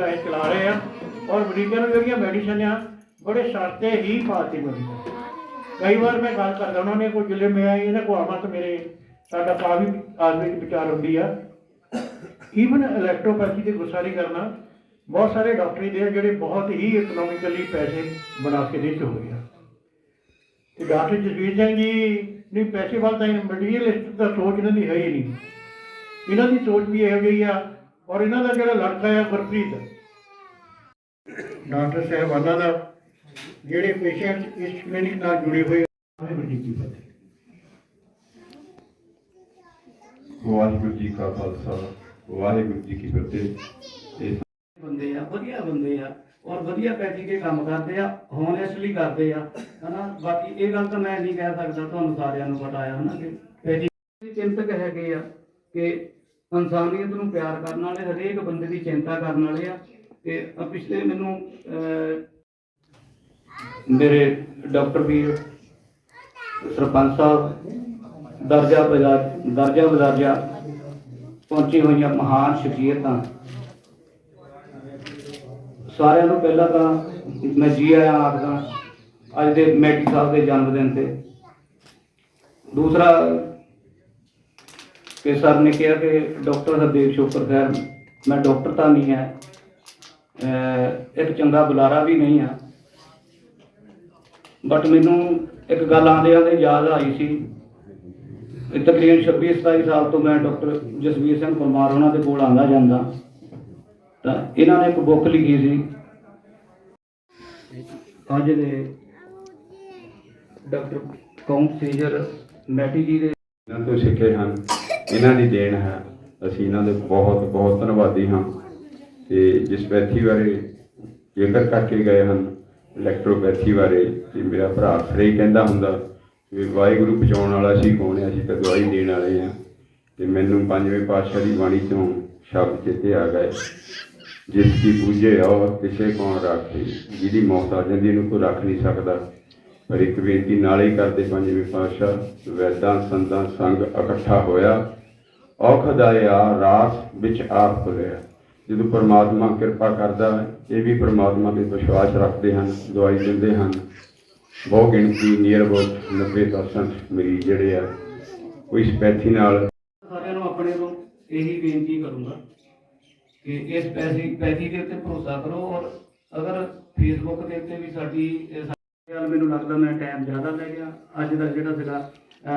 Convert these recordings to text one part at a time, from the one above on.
ਪੈਸੇ ਚਲਾ ਰਹੇ ਆ। ਔਰ ਮਰੀਜ਼ਾਂ ਨੂੰ ਜਿਹੜੀਆਂ ਮੈਡੀਸਨ ਆ, ਬੜੇ ਸ਼ਰਤੇ ਹੀ ਪਾਤੀ ਮੈਡੀਸਨ ਕਈ ਵਾਰ ਮੈਂ ਗੱਲ ਕਰਦਾ ਉਹਨਾਂ ਨੇ, ਕੋਈ ਜਿਲੇ ਮੈਂ ਆਈ, ਇਹਨਾਂ ਕੋ ਆਵਾਂ ਤਾਂ ਮੇਰੇ, ਸਾਡਾ ਭਰਾ ਆਦਮੀ ਵਿਚਾਰ ਹੁੰਦੀ ਆ। ਈਵਨ ਇਲੈਕਟ੍ਰੋਪੈਥੀ ਤੇ ਗੁੱਸਾ ਨਹੀਂ ਕਰਨਾ। ਬਹੁਤ ਸਾਰੇ ਡਾਕਟਰ ਦੇ ਆ ਜਿਹੜੇ ਬਹੁਤ ਹੀ ਇਕਨੋਮਿਕਲੀ ਪੈਸੇ ਬਣਾ ਕੇ ਦੇ ਚੁੱਕੇ ਆ। ਤੇ ਡਾਕਟਰ ਜਸਵੀਰ ਸਿੰਘ ਜੀ, ਨਹੀਂ, ਪੈਸੇ ਵੱਲ ਤਾਂ ਮਟੀਰੀਅਲਿਸਟ ਦਾ ਸੋਚ ਇਹਨਾਂ ਦੀ ਹੈ ਹੀ ਨਹੀਂ। ਇਹਨਾਂ ਦੀ ਸੋਚ ਵੀ ਇਹੋ ਜਿਹੀ ਆ। ਔਰ ਇਹਨਾਂ ਦਾ ਜਿਹੜਾ ਲੜਕਾ ਆ, ਗੁਰਪ੍ਰੀਤ ਡਾਕਟਰ ਸਾਹਿਬਾਨਾਂ ਦਾ ਜਿਹੜੇ ਪੇਸ਼ੈਂਟ ਇਸ ਕਲੀਨਿਕ ਨਾਲ ਜੁੜੇ ਹੋਏ ਵਾਹਿਗੁਰੂ ਜੀ ਕੀ ਫਤਿਹ। ਵਾਹਿਗੁਰੂ ਜੀ ਕਾ ਖਾਲਸਾ ਵਾਹਿਗੁਰੂ ਜੀ ਕੀ ਫਤਿਹ। ਇਹ ਬੰਦੇ ਆ ਵਧੀਆ ਬੰਦੇ ਆ ਔਰ ਵਧੀਆ ਪੈਟੀ ਕੇ ਕੰਮ ਕਰਦੇ ਆ ਹੋਨੈਸਟਲੀ ਕਰਦੇ ਆ ਹਨਾ? ਬਾਕੀ ਇਹ ਗੱਲ ਤਾਂ ਮੈਂ ਨਹੀਂ ਕਹਿ ਸਕਦਾ ਤੁਹਾਨੂੰ ਸਾਰਿਆਂ ਨੂੰ ਪਤਾ ਆ ਹਨਾ? ਕਿ ਪੈਟੀ ਚਿੰਤਕ ਹੈਗੇ ਆ ਕਿ ਇਨਸਾਨੀਅਤ ਨੂੰ ਪਿਆਰ ਕਰਨ ਵਾਲੇ ਹਰੇਕ ਬੰਦੇ ਦੀ ਚਿੰਤਾ ਕਰਨ ਵਾਲੇ ਆ। ਤੇ ਪਿਛਲੇ ਮੈਨੂੰ ਮੇਰੇ ਡਾਕਟਰ ਵੀਰ ਸਰਪੰਚ ਸਾਹਿਬ ਦਰਜਾ ਬਜ਼ਾਰ ਦਰਜਾ ਬਜ਼ਾਰਿਆ ਪਹੁੰਚੀ ਹੋਈਆਂ ਮਹਾਨ ਸ਼ਖਸੀਅਤਾਂ। ਸਾਰਿਆਂ ਨੂੰ ਪਹਿਲਾਂ ਤਾਂ ਮੈਂ ਜੀ ਆਇਆਂ ਆਖਦਾ, ਅੱਜ ਦੇ ਮੈਡੀ ਸਾਹਿਬ ਦੇ ਜਨਮ ਦਿਨ ਤੇ। ਦੂਸਰਾ ਕਿ ਸਰ ਨੇ ਕਿਹਾ ਕਿ ਡਾਕਟਰ ਹਰਦੇਵ ਸ਼ੋਕਰ ਖੈਰ, ਮੈਂ ਡਾਕਟਰ ਤਾਂ ਨਹੀਂ ਹੈ। ਇੱਕ ਚੰਗਾ ਬੁਲਾਰਾ ਵੀ ਨਹੀਂ ਆ। ਬਟ ਮੈਨੂੰ ਇੱਕ ਗੱਲ ਆਂਦੇ ਆਂਦੇ ਯਾਦ ਆਈ ਸੀ। ਤਕਰੀਬਨ 26 27 ਸਾਲ ਤੋਂ ਮੈਂ ਡਾਕਟਰ ਜਸਵੀਰ ਸਿੰਘ ਕੁਮਾਰ ਉਹਨਾਂ ਦੇ ਕੋਲ ਆਂਦਾ ਜਾਂਦਾ। ਤਾਂ ਇਹਨਾਂ ਨੇ ਇੱਕ ਬੁੱਕ ਲਿਖੀ ਸੀ। ਅੱਜ ਦੇ ਡਾਕਟਰ ਕੌਮ ਸੇਜਰ ਮੈਟੀ ਜੀ ਦੇ ਇਹਨਾਂ ਤੋਂ ਸਿੱਖੇ ਹਨ। ਇਹਨਾਂ ਦੀ ਦੇਣ ਹੈ। ਅਸੀਂ ਇਹਨਾਂ ਦੇ ਬਹੁਤ ਬਹੁਤ ਧੰਨਵਾਦੀ ਹਾਂ। ਤੇ ਜਿਸਪੈਥੀ ਬਾਰੇ ਜ਼ਿਕਰ ਕਰਕੇ ਗਏ ਹਨ ਇਲੈਕਟ੍ਰੋਪੈਥੀ ਬਾਰੇ, ਤੇ ਮੇਰਾ ਭਰਾ ਅਕਸਰ ਹੀ ਕਹਿੰਦਾ ਹੁੰਦਾ ਵੀ ਵਾਹਿਗੁਰੂ ਬਚਾਉਣ ਵਾਲਾ ਸੀ, ਕੌਣ ਹੈ? ਅਸੀਂ ਤਾਂ ਦਵਾਈ ਦੇਣ ਵਾਲੇ ਹਾਂ। ਤੇ ਮੈਨੂੰ ਪੰਜਵੇਂ ਪਾਤਸ਼ਾਹ ਦੀ ਬਾਣੀ ਤੋਂ ਸ਼ਬਦ ਚੇਤੇ ਆ ਗਏ। ਜਿਸ ਕੀ ਪੂਜੇ ਔਰ ਕਿਸੇ ਕੌਣ ਰਾਖੇ। ਜਿਹਦੀ ਮੌਤ ਆ ਜਾਂਦੀ ਇਹਨੂੰ ਕੋਈ ਰੱਖ ਨਹੀਂ ਸਕਦਾ। ਪਰ ਇੱਕ ਬੇਨਤੀ ਨਾਲ ਹੀ ਕਰਦੇ ਪੰਜਵੇਂ ਪਾਤਸ਼ਾਹ, ਵੈਦਾਂ, ਸੰਤਾਂ, ਸੰਗ ਇਕੱਠਾ ਹੋਇਆ। ਔਖ ਦਾ ਆ, ਰਾਸ ਵਿੱਚ ਆਪ ਖੁੱਲਿਆ ਜਦੋਂ ਪਰਮਾਤਮਾ ਕਿਰਪਾ ਕਰਦਾ ਹੈ, ਇਹ ਵੀ ਪਰਮਾਤਮਾ ਤੇ ਵਿਸ਼ਵਾਸ ਰੱਖਦੇ ਹਨ ਦਵਾਈ ਦਿੰਦੇ ਹਨ। ਬਹੁ ਗਿਣਤੀ ਨੀਅਰ ਅਬਾਊਟ 90% ਮਰੀਜ਼ ਜਿਹੜੇ ਆ ਉਹ ਇਸ ਪੈਥੀ ਨਾਲ ਸਾਰਿਆਂ ਨੂੰ ਆਪਣੇ ਨੂੰ ਇਹੀ ਬੇਨਤੀ ਕਰੂੰਗਾ ਕਿ ਇਸ ਪੈਸੀ ਪੈਸੀ ਦੇ ਉੱਤੇ ਭਰੋਸਾ ਕਰੋ ਔਰ ਅਗਰ ਫੇਸਬੁੱਕ ਦੇ ਉੱਤੇ ਵੀ ਸਾਡੀ ਇਹ ਮੈਨੂੰ ਲੱਗਦਾ ਮੈਂ ਟਾਈਮ ਜ਼ਿਆਦਾ ਲੈ ਗਿਆ। ਅੱਜ ਦਾ ਜਿਹੜਾ ਸੀਗਾ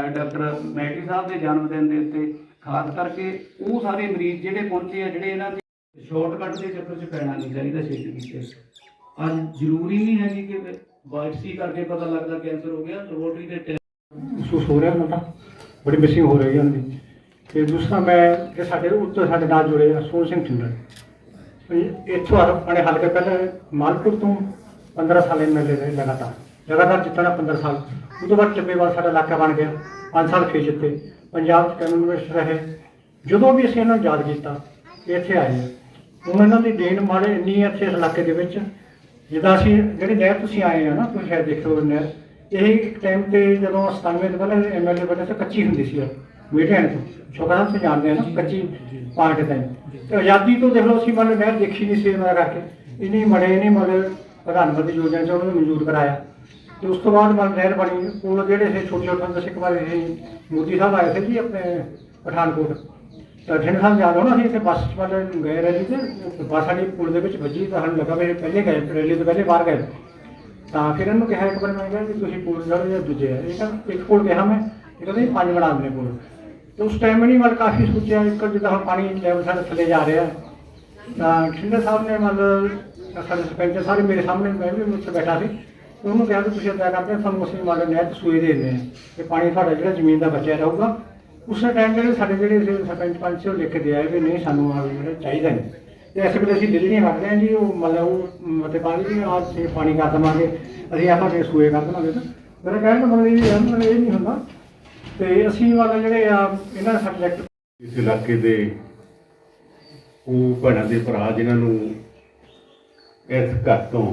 ਡਾਕਟਰ ਮੈਟੀ ਸਾਹਿਬ ਦੇ ਜਨਮ ਦਿਨ ਦੇ ਉੱਤੇ ਖਾਸ ਕਰਕੇ ਉਹ ਸਾਰੇ ਮਰੀਜ਼ ਜਿਹੜੇ ਪਹੁੰਚੇ ਆ ਜਿਹੜੇ ਇਹਨਾਂ ਦੇ ਸ਼ਾਰਟਕਟ ਦੇ ਚੱਕਰ 'ਚ ਪੈਣਾ ਨਹੀਂ ਚਾਹੀਦਾ ਛੇਤੀ ਕੀਤੇ। ਅੱਜ ਜ਼ਰੂਰੀ ਨਹੀਂ ਹੈ ਕਿ ਬਾਇਪਸੀ ਕਰਕੇ ਪਤਾ ਲੱਗਦਾ ਕੈਂਸਰ ਹੋ ਗਿਆ ਲੈਬੋਰਟਰੀ ਦੇ ਟੈਸਟ ਮਹਿਸੂਸ ਹੋ ਰਿਹਾ ਮੈਨੂੰ ਬੜੀ ਮਿਸਿੰਗ ਹੋ ਰਹੀ ਹੈ ਉਹਨਾਂ ਦੀ ਤੇ ਦੂਸਰਾ, ਮੈਂ ਕਿ ਸਾਡੇ ਉੱਤਰ ਸਾਡੇ ਨਾਲ ਜੁੜੇ ਆ, ਸੋਹਣ ਸਿੰਘ ਢਿੰਡਰ ਇੱਥੋਂ ਆਪਣੇ ਹਲਕੇ ਪਹਿਲਾਂ ਮਾਲਪੁਰ ਤੋਂ 15 ਸਾਲ ਐਮਐਲਏ ਰਹੇ ਲਗਾਤਾਰ। ਲਗਾਤਾਰ ਜਿੱਤਣਾ 15 ਸਾਲ। ਉਹ ਤੋਂ ਬਾਅਦ ਚੱਬੇਵਾਲ ਸਾਡਾ ਇਲਾਕਾ ਬਣ ਗਿਆ 5 ਸਾਲ ਫੇਰ ਜਿੱਤੇ। ਪੰਜਾਬ ਚ ਕੈਬਨਿਟ ਮਿਨਿਸਟਰ ਰਹੇ। ਜਦੋਂ ਵੀ ਅਸੀਂ ਇਹਨਾਂ ਨੂੰ ਯਾਦ ਕੀਤਾ, ਇੱਥੇ ਆਏ ਆ। ਹੁਣ ਇਹਨਾਂ ਦੀ ਦੇਣ ਮਾੜੇ ਇੰਨੀ ਹੈ ਇੱਥੇ ਇਸ ਇਲਾਕੇ ਦੇ ਵਿੱਚ ਜਿੱਦਾਂ ਅਸੀਂ ਜਿਹੜੇ ਨਹਿਰ ਤੁਸੀਂ ਆਏ ਆ ਨਾ ਤੁਸੀਂ ਸ਼ਾਇਦ ਦੇਖਿਓ ਨਹਿਰ ਇਹ ਇੱਕ ਟਾਈਮ ਤੇ ਜਦੋਂ 97 ਤੋਂ ਪਹਿਲਾਂ ਐਮਐਲਏ ਬਣੇ ਤਾਂ ਕੱਚੀ ਹੁੰਦੀ ਸੀ ਮੀਟਿਆਂ ਤੋਂ ਛੋਟਾ ਸਾਹਿਬ ਤੋਂ ਜਾਣਦੇ ਆ ਨਾ ਕੱਚੀ ਪਾਰਟ ਟਾਈਮ ਤੇ ਆਜ਼ਾਦੀ ਤੋਂ ਦੇਖ ਲਓ ਅਸੀਂ ਮਤਲਬ ਨਹਿਰ ਦੇਖੀ ਨਹੀਂ ਸੀ ਇਹਨਾਂ ਕਰਕੇ ਇੰਨੀ ਮੜੇ ਨਹੀਂ ਮਤਲਬ ਪ੍ਰਧਾਨ ਮੰਤਰੀ ਯੋਜਨਾ ਚ ਉਹਨਾਂ ਨੂੰ ਮਨਜ਼ੂਰ ਕਰਾਇਆ। ਤੇ ਉਸ ਤੋਂ ਬਾਅਦ ਮਤਲਬ ਨਹਿਰ ਬਣੀ ਕੋਲ ਜਿਹੜੇ ਸੀ ਛੋਟੇ ਛੋਟੇ ਵਾਰ ਇਹ ਮੋਦੀ ਸਾਹਿਬ ਆਏ ਸੀ ਜੀ ਆਪਣੇ ਪਠਾਨਕੋਟ ਠੰਡ ਸਾਹਿਬ ਯਾਦ ਹੋਣਾ ਅਸੀਂ ਇੱਥੇ ਬੱਸ 'ਚ ਮਤਲਬ ਗਏ ਰੈਲੀ ਜੀ ਤੇ ਬੱਸ ਸਾਡੀ ਪੁਲ ਦੇ ਵਿੱਚ ਵੱਜੀ ਤਾਂ ਸਾਨੂੰ ਲੱਗਾ ਵੀ ਪਹਿਲੇ ਗਏ ਰੈਲੀ ਤੋਂ ਪਹਿਲੇ ਬਾਹਰ ਗਏ। ਤਾਂ ਫਿਰ ਇਹਨੂੰ ਕਿਹਾ ਇੱਕ ਵਾਰ, ਮੈਂ ਕਿਹਾ ਕਿ ਤੁਸੀਂ ਪੁਲ ਜਿਹੜੇ ਜਾਂ ਦੂਜੇ ਆ। ਇਹ ਕਹਿੰਦਾ, ਇੱਕ ਪੁਲ ਕਿਹਾ ਮੈਂ, ਇਹ ਕਹਿੰਦੇ ਪੰਜ ਬਣਾ ਦਿੰਦੇ ਪੁਲ। ਤੇ ਉਸ ਟਾਈਮ ਨਹੀਂ ਮਤਲਬ ਕਾਫੀ ਸੋਚਿਆ, ਇੱਕ ਜਿੱਦਾਂ ਹੁਣ ਪਾਣੀ ਲੈਵਲ ਸਾਡੇ ਥੱਲੇ ਜਾ ਰਿਹਾ। ਤਾਂ ਠਿੰਡੇ ਸਾਹਿਬ ਨੇ ਮਤਲਬ ਸਾਡੇ ਸਰਪੰਚ ਸਾਰੇ ਮੇਰੇ ਸਾਹਮਣੇ, ਮੈਂ ਵੀ ਉੱਥੇ ਬੈਠਾ ਸੀ। ਉਹਨੂੰ ਕਿਹਾ ਕਿ ਤੁਸੀਂ ਇੱਦਾਂ ਕਰਦੇ ਸਾਨੂੰ ਅਸੀਂ ਮਤਲਬ ਨਹਿਰ 'ਚ ਸੂਏ ਦੇ ਦਿੰਦੇ ਹਾਂ। ਕਿ ਪਾਣੀ ਸਾਡਾ ਜਿਹੜਾ ਜ਼ਮੀਨ ਦਾ ਬਚਿਆ ਰਹੂਗਾ। ਉਸੇ ਟਾਈਮ ਜਿਹੜੇ ਸਾਡੇ ਜਿਹੜੇ ਸੀ ਸਰਪੰਚ ਪੰਚ ਸੀ ਉਹ ਲਿਖ ਕੇ ਆਏ ਵੀ ਨਹੀਂ ਸਾਨੂੰ ਆ ਜਿਹੜਾ ਚਾਹੀਦਾ ਨਹੀਂ ਤੇ ਇਸ ਵੇਲੇ ਅਸੀਂ ਦਿੱਲੀ ਰੱਖਦੇ ਹਾਂ ਜੀ ਉਹ ਮਤਲਬ ਉਹ ਮਤੇ ਪਾਣੀ ਜੀ ਆਜ ਸੇ ਪਾਣੀ ਕਰ ਦੇਵਾਂਗੇ ਅਸੀਂ ਆਪਾਂ ਦੇ ਸੂਏ ਕਰ ਦੇਵਾਂਗੇ ਤਾਂ। ਮੇਰਾ ਕਹਿਣ ਦਾ ਮਤਲਬ ਇਹ ਹੈ ਇਹ ਨਹੀਂ ਹੁੰਦਾ। ਤੇ ਅਸੀਂ ਮਤਲਬ ਜਿਹੜੇ ਆ ਇਹਨਾਂ ਸਬਜੈਕਟ ਇਸ ਇਲਾਕੇ ਦੇ ਉਹ ਭੈਣਾਂ ਦੇ ਭਰਾ ਜਿਨ੍ਹਾਂ ਨੂੰ ਇਸ ਘਰ ਤੋਂ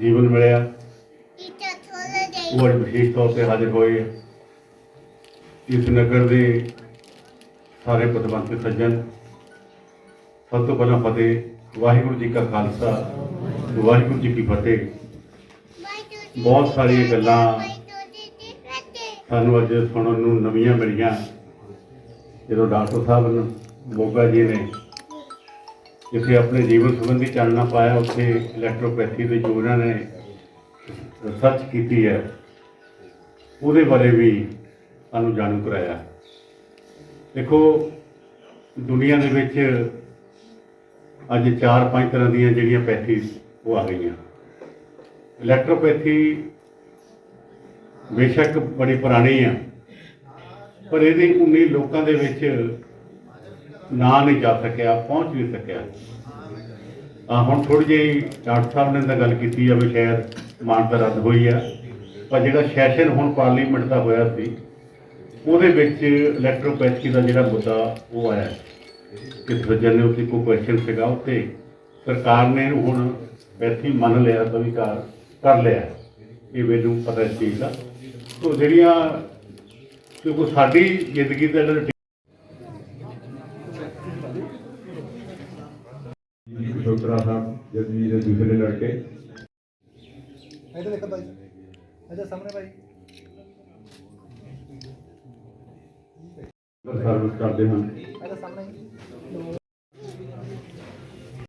ਜੀਵਨ ਮਿਲਿਆ ਉਹ ਅੱਜ ਵਿਸ਼ੇਸ਼ ਤੌਰ ਤੇ ਹਾਜ਼ਰ ਹੋਏ ਇਸ ਨਗਰ ਦੇ ਸਾਰੇ ਪਤਵੰਤ ਸੱਜਣ। ਸਭ ਤੋਂ ਪਹਿਲਾਂ ਫਤਿਹ, ਵਾਹਿਗੁਰੂ ਜੀ ਕਾ ਖਾਲਸਾ, ਵਾਹਿਗੁਰੂ ਜੀ ਕੀ ਫਤਿਹ। ਬਹੁਤ ਸਾਰੀਆਂ ਗੱਲਾਂ ਸਾਨੂੰ ਅੱਜ ਸੁਣਨ ਨੂੰ ਨਵੀਆਂ ਮਿਲੀਆਂ। ਜਦੋਂ ਡਾਕਟਰ ਸਾਹਿਬ ਨੇ, ਮੋਗਾ ਜੀ ਨੇ ਜਿੱਥੇ ਆਪਣੇ ਜੀਵਨ ਸੰਬੰਧੀ ਚਾਨਣਾ ਪਾਇਆ, ਉੱਥੇ ਇਲੈਕਟ੍ਰੋਪੈਥੀ ਦੇ ਜੋ ਉਹਨਾਂ ਨੇ ਰਿਸਰਚ ਕੀਤੀ ਹੈ, ਉਹਦੇ ਬਾਰੇ ਵੀ ਸਾਨੂੰ ਜਾਣੂ ਕਰਾਇਆ। ਦੇਖੋ, ਦੁਨੀਆ ਦੇ ਵਿੱਚ ਅੱਜ 4-5 ਤਰ੍ਹਾਂ ਦੀਆਂ ਜਿਹੜੀਆਂ ਪੈਥੀਜ਼ ਉਹ ਆ ਗਈਆਂ। ਇਲੈਕਟ੍ਰੋਪੈਥੀ ਬੇਸ਼ੱਕ ਬੜੀ ਪੁਰਾਣੀ ਆ, ਪਰ ਇਹਦੀ ਉਨੀ ਲੋਕਾਂ ਦੇ ਵਿੱਚ ਨਾ ਨਹੀਂ ਜਾ ਸਕਿਆ, ਪਹੁੰਚ ਨਹੀਂ ਸਕਿਆ। ਆ ਹੁਣ ਥੋੜੀ ਜਿਹੀ ਡਾਕਟਰ ਸਾਹਿਬ ਨੇ ਤਾਂ ਗੱਲ ਕੀਤੀ ਆ ਵੀ ਸ਼ਾਇਦ ਮਾਨਤਾ ਰੱਦ ਹੋਈ ਆ, ਪਰ ਜਿਹੜਾ ਸੈਸ਼ਨ ਹੁਣ ਪਾਰਲੀਮੈਂਟ ਦਾ ਹੋਇਆ ਸੀ ਉਹਦੇ ਵਿੱਚ ਇਲੈਕਟ੍ਰੋਪੈਥੀ ਦਾ ਜਿਹੜਾ ਮੁੱਦਾ ਉਹ ਆਇਆ ਕਿ ਸੱਜਣ ਨੇ ਉੱਥੇ ਕੋਈ ਕੁਐਸਚਨ ਸੀਗਾ ਉੱਤੇ। ਸਰਕਾਰ ਨੇ ਇਹਨੂੰ ਹੁਣ ਪੈਥੀ ਮੰਨ ਲਿਆ ਸਵੀਕਾਰ ਕਰ ਲਿਆ ਇਹ ਮੈਨੂੰ ਪਤਾ ਇਸ ਚੀਜ਼ ਦਾ। ਤੋ ਜਿਹੜੀਆਂ ਕਿਉਂਕਿ ਸਾਡੀ ਜ਼ਿੰਦਗੀ ਦਾ ਜਿਹੜਾ ਡਾਕਟਰ ਸਾਹਿਬ ਜਦਵੀ ਦੇ ਦੂਸਰੇ ਲੜਕੇ। ਇੱਧਰ ਦੇਖੋ ਭਾਈ। ਇੱਧਰ ਸਾਹਮਣੇ ਭਾਈ। ਸਰਵਿਸ ਕਰਦੇ ਹਨ।